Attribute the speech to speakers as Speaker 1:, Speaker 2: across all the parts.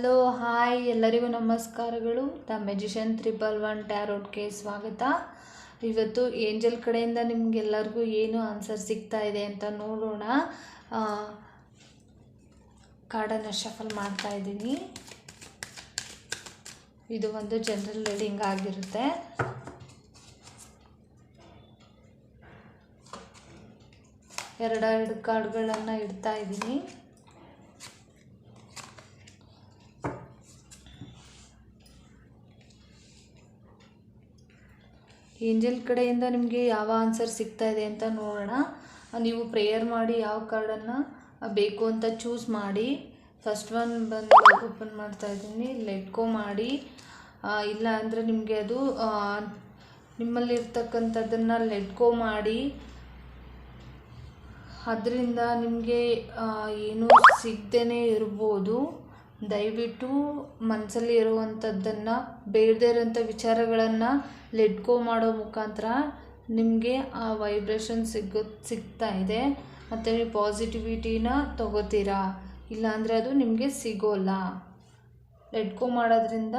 Speaker 1: Hello hi ಎಲ್ಲರಿಗೂ ನಮಸ್ಕಾರಗಳು. The magician triple one ಟ್ಯಾರೋಟ್ಗೆ ಸ್ವಾಗತ. ಇವತ್ತು ಏಂಜಲ್ ಕಡೆಯಿಂದ ನಿಮಗೆಲ್ಲರಿಗೂ ಏನು ಆನ್ಸರ್ ಸಿಗ್ತಾ ಇದೆ ಅಂತ ನೋಡೋಣ. ಕಾರ್ಡನ್ನು ಶಫಲ್ ಮಾಡ್ತಾ ಇದ್ದೀನಿ. ಇದು ಒಂದು ಜನರಲ್ ರೀಡಿಂಗ್ ಆಗಿರುತ್ತೆ. ಎರಡೆರಡು ಕಾರ್ಡ್ಗಳನ್ನು ಇಡ್ತಾ ಇದ್ದೀನಿ. ಏಂಜಲ್ ಕಡೆಯಿಂದ ನಿಮಗೆ ಯಾವ ಆನ್ಸರ್ ಸಿಗ್ತಾ ಇದೆ ಅಂತ ನೋಡೋಣ. ನೀವು ಪ್ರೇಯರ್ ಮಾಡಿ ಯಾವ ಕಾರ್ಡನ್ನು ಬೇಕು ಅಂತ ಚೂಸ್ ಮಾಡಿ. ಫಸ್ಟ್ ಒನ್ ಬಂದು ಓಪನ್ ಮಾಡ್ತಾ ಇದ್ದೀನಿ. ಲೆಟ್ಕೋ ಮಾಡಿ. ಇಲ್ಲ ಅಂದರೆ ನಿಮಗೆ ಅದು ನಿಮ್ಮಲ್ಲಿರ್ತಕ್ಕಂಥದ್ದನ್ನು ಲೆಟ್ಕೋ ಮಾಡಿ. ಅದರಿಂದ ನಿಮಗೆ ಏನೂ ಸಿಗ್ದೇ ಇರ್ಬೋದು. ದಯವಿಟ್ಟು ಮನಸ್ಸಲ್ಲಿ ಇರುವಂಥದ್ದನ್ನು, ಬೇಡದೇ ಇರೋಂಥ ವಿಚಾರಗಳನ್ನು ಲೆಟ್ಕೋ ಮಾಡೋ ಮುಖಾಂತರ ನಿಮಗೆ ಆ ವೈಬ್ರೇಷನ್ ಸಿಗೋ, ಸಿಗ್ತಾ ಇದೆ. ಮತ್ತು ನೀವು ಪಾಸಿಟಿವಿಟಿನ ತಗೋತೀರಾ? ಇಲ್ಲಾಂದರೆ ಅದು ನಿಮಗೆ ಸಿಗೋಲ್ಲ. ಲೆಟ್ಕೋ ಮಾಡೋದ್ರಿಂದ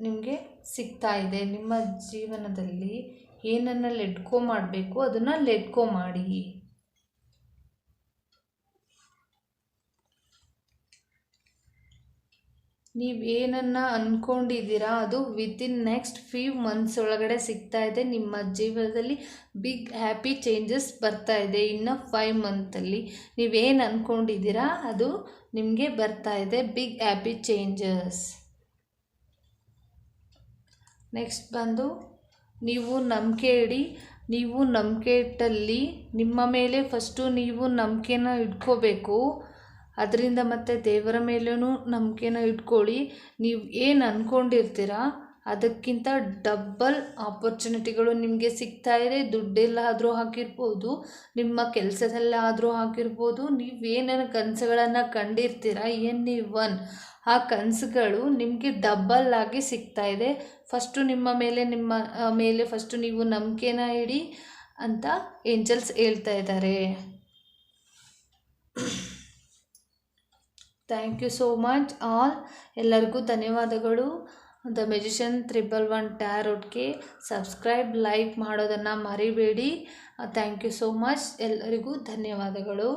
Speaker 1: ನಿಮಗೆ ಸಿಗ್ತಾ ಇದೆ. ನಿಮ್ಮ ಜೀವನದಲ್ಲಿ ಏನನ್ನು ಲೆಟ್ಕೋ ಮಾಡಬೇಕು, ಅದನ್ನು ಲೆಟ್ಕೋ ಮಾಡಿ. ನೀವು ಏನನ್ನು ಅಂದ್ಕೊಂಡಿದ್ದೀರಾ ಅದು ವಿತಿನ್ ನೆಕ್ಸ್ಟ್ ಫ್ಯೂ ಮಂತ್ಸ್ ಒಳಗಡೆ ಸಿಗ್ತಾ ಇದೆ. ನಿಮ್ಮ ಜೀವನದಲ್ಲಿ ಬಿಗ್ ಹ್ಯಾಪಿ ಚೇಂಜಸ್ ಬರ್ತಾ ಇದೆ. ಇನ್ನು ಫೈವ್ ಮಂತಲ್ಲಿ ನೀವೇನು ಅಂದ್ಕೊಂಡಿದ್ದೀರಾ ಅದು ನಿಮಗೆ ಬರ್ತಾ ಇದೆ. ಬಿಗ್ ಹ್ಯಾಪಿ ಚೇಂಜಸ್ ನೆಕ್ಸ್ಟ್ ಬಂದು, ನೀವು ನಂಬಿಕೆ ಇಡಿ. ನೀವು ನಂಬಿಕೆ ಇಟ್ಟಲ್ಲಿ ನಿಮ್ಮ ಮೇಲೆ ಫಸ್ಟು ನೀವು ನಂಬಿಕೆನ ಇಟ್ಕೋಬೇಕು. ಅದರಿಂದ ಮತ್ತು ದೇವರ ಮೇಲೂ ನಂಬಿಕೆನ ಇಟ್ಕೊಳ್ಳಿ. ನೀವು ಏನು ಅಂದ್ಕೊಂಡಿರ್ತೀರ ಅದಕ್ಕಿಂತ ಡಬ್ಬಲ್ ಆಪರ್ಚುನಿಟಿಗಳು ನಿಮಗೆ ಸಿಗ್ತಾ ಇದೆ. ದುಡ್ಡೆಲ್ಲಾದರೂ ಹಾಕಿರ್ಬೋದು, ನಿಮ್ಮ ಕೆಲಸದಲ್ಲಾದರೂ ಹಾಕಿರ್ಬೋದು. ನೀವೇನೇನು ಕನಸುಗಳನ್ನು ಕಂಡಿರ್ತೀರ ಎನ್ ಒನ್ ಆ ಕನಸುಗಳು ನಿಮಗೆ ಡಬ್ಬಲ್ ಆಗಿ ಸಿಗ್ತಾ ಇದೆ. ಫಸ್ಟು ನಿಮ್ಮ ಮೇಲೆ ನಿಮ್ಮ ಮೇಲೆ ಫಸ್ಟು ನೀವು ನಂಬಿಕೆನ ಇಡಿ ಅಂತ ಏಂಜಲ್ಸ್ ಹೇಳ್ತಾ ಇದ್ದಾರೆ. Thank you so much all ಎಲ್ಲರಿಗೂ ಧನ್ಯವಾದಗಳು. ದ ಮೆಜಿಷನ್ ತ್ರಿಬಲ್ ಒನ್ ಟ್ಯಾರೋಟ್ಗೆ ಸಬ್ಸ್ಕ್ರೈಬ್ ಲೈಕ್ ಮಾಡೋದನ್ನು ಮರಿಬೇಡಿ. ಥ್ಯಾಂಕ್ ಯು ಸೋ ಮಚ್ ಎಲ್ಲರಿಗೂ ಧನ್ಯವಾದಗಳು.